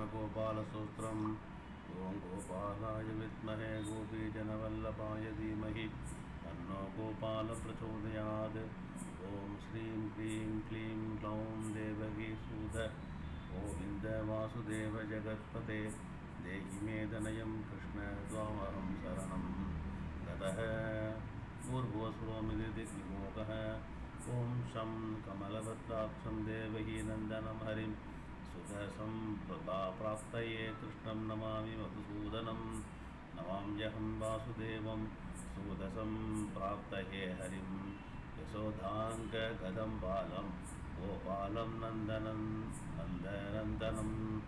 गोपालसूत्रम् ॐ गोपालाय विद्महे गोपीजनवल्लभाय धीमहि। तन्नो गोपालप्रचोदयात्। ॐ श्रीं क्लीं क्लीं ग्लौं देवगी सुध गोविन्द वासुदेव जगत्पते। देहि मे कृष्ण त्वामहं शरणं गतः पूर्वस्रोमिति दिग्विमोकः ॐ शं कमलवत्राक्षं देवही नन्दनं सुखसं प्राप्तये कृष्णं नमामि मधुसूदनं। नमाम्यहं वासुदेवं, सुदसं प्राप्तये हरिं। यशोधाङ्गगदं बालं, गोपालं नन्दनं नन्दनन्दनम्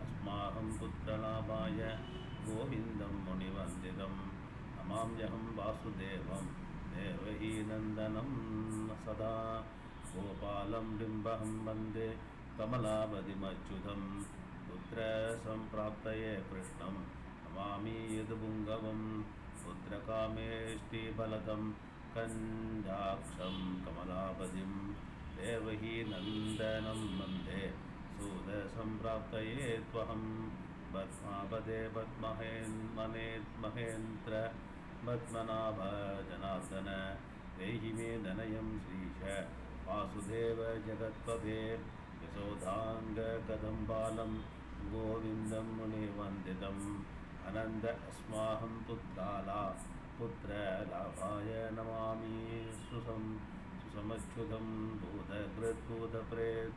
अस्माकं पुत्रलाभाय गोविन्दं मुनिवन्दितं। नमाम्यहं वासुदेवं देवही नन्दनं सदा। गोपालं बिम्बहं वंदे कमलावधिमच्युतं पुत्रसम्प्राप्तये कृष्णं नमामि यदुपुङ्गवं पुत्रकामेष्टिफलदं कञ्जाक्षं कमलापतिं देवही नन्दनं वंदे। सूदसम्प्राप्तये त्वहं पद्मापदे पद्महेन्मनेत् महेन्द्र। पद्मनाभ जनार्दन देहि मे दनयं श्रीश। वासुदेव जगत्पते। यशोधाङ्गकदं बालं गोविन्दं मुनिवन्दितम् अनन्द अस्माहं पुत्राला पुत्रलाभाय नमामि। सुसं सुसमच्युतं भूतभृद्भूतप्रेत्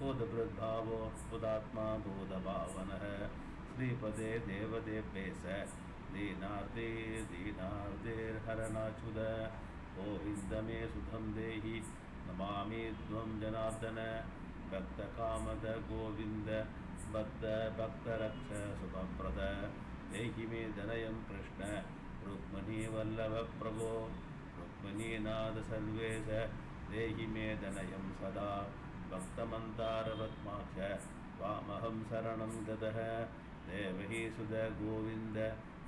भूतभृद्भावो भूतात्मा भूतभावनः श्रीपदे देवदेव्येश, दीनार्दे दीनार्देर्हरणाच्युत गोविन्द मे सुधं देहि, नमामि त्वं जनार्दन। भक्तकामद गोविन्द भक्त भक्तरक्ष सुखप्रद। देहि मे दनयं कृष्ण। रुक्मिणीवल्लभप्रभो रुक्मिणीनाथ सर्वेश। देहि मे दनयं सदा। भक्तमन्तारपद्माक्ष त्वामहं शरणं गतः देवही सुध गोविन्द।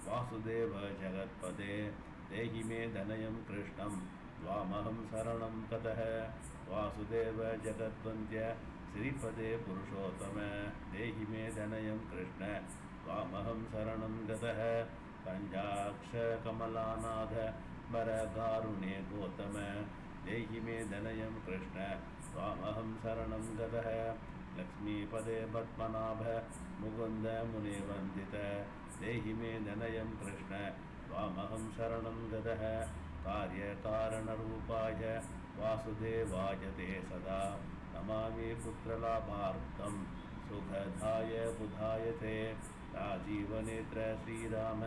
वासुदेव जगत्पदे। देहि मे दनयं कृष्णं त्वामहं शरणं ततः वासुदेव जगद्वन्द्य श्रीपदे पुरुषोत्तम। देहि मे दनयं कृष्ण। त्वामहं शरणं गतः कञ्जाक्षकमलानाथ वरगारुणे गौतम। देहि मे दनयं कृष्ण। त्वामहं शरणं गतः लक्ष्मीपदे पद्मनाभ मुकुन्द मुनिवन्दित। देहि मे दनयं कृष्ण। त्वामहं शरणं गतः कार्यकारणरूपाय वासुदेवाय ते सदा। नमामि पुत्रलाभार्थं। सुखदाय बुधाय ते। राजीवनेत्र श्रीराम।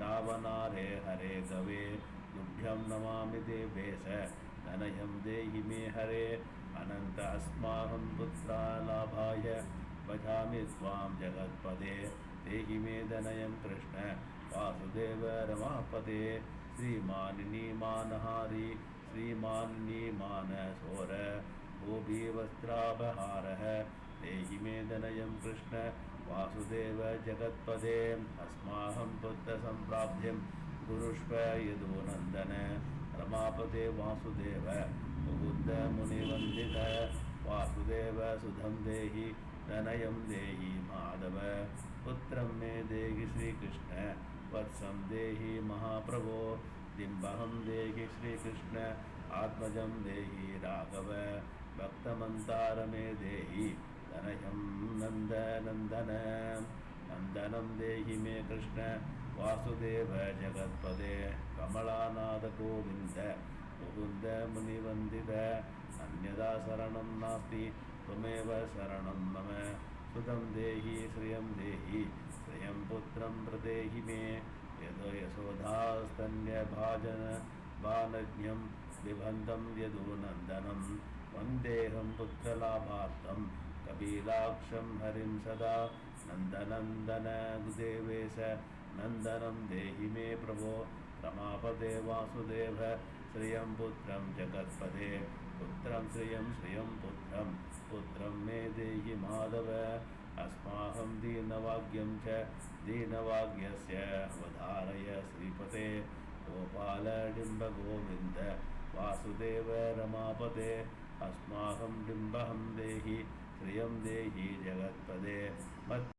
रावणारे हरे गवे। तुभ्यं नमामि देवेश धनयं देहि मे हरे। अनन्त अस्माकं पुत्रालाभाय। भजामि त्वां जगत्पदे। देहि मे दनयं कृष्ण। वासुदेव रमापदे। श्रीमानिनीमानहारी श्रीमानिनीमानसोर गोपीवस्त्रापहारः देहि मे दनयं कृष्ण, वासुदेव जगत्पदे अस्माकं पुत्रसम्प्राप्तिं गुरुष्व यदुनन्दन रमापदे वासुदेव मुकुन्द मुनिवन्दित, वासुदेव सुधं देहि, दनयं देहि माधव, पुत्रं मे देहि श्रीकृष्ण। वत्सं देहि महाप्रभो डिम्बहं देहि श्रीकृष्ण, आत्मजं देहि राघव भक्तमन्तार मे देहि दनयं नन्दनन्दन। नन्दनं देहि मे कृष्ण, वासुदेव जगत्पदे कमलानाथ गोविन्द मुकुन्द मुनिवन्दित अन्यदा शरणं नास्ति, त्वमेव शरणं मम, सुतं देहि, श्रियं देहि। श्रियं पुत्रं प्रदेहि मे यद यशोधास्तन्यभाजन बालज्ञं बिभन्तं यदुनन्दनं वन्देऽहं पुत्रलाभार्थं कपिलाक्षं हरिं सदा नन्दनन्दन देवेश नन्दनं देहि मे प्रभो रमापदे वासुदेव श्रियं पुत्रं जगत्पदे पुत्रं श्रियं श्रियं पुत्रं पुत्रं मे देहि माधव अस्माकं दीनवाक्यं च दीनवाक्यस्य अवधारय श्रीपते गोपालडिम्बगोविन्द वासुदेव रमापते। अस्माकं डिम्बहं देहि, श्रियं देहि जगत्पदे। मत्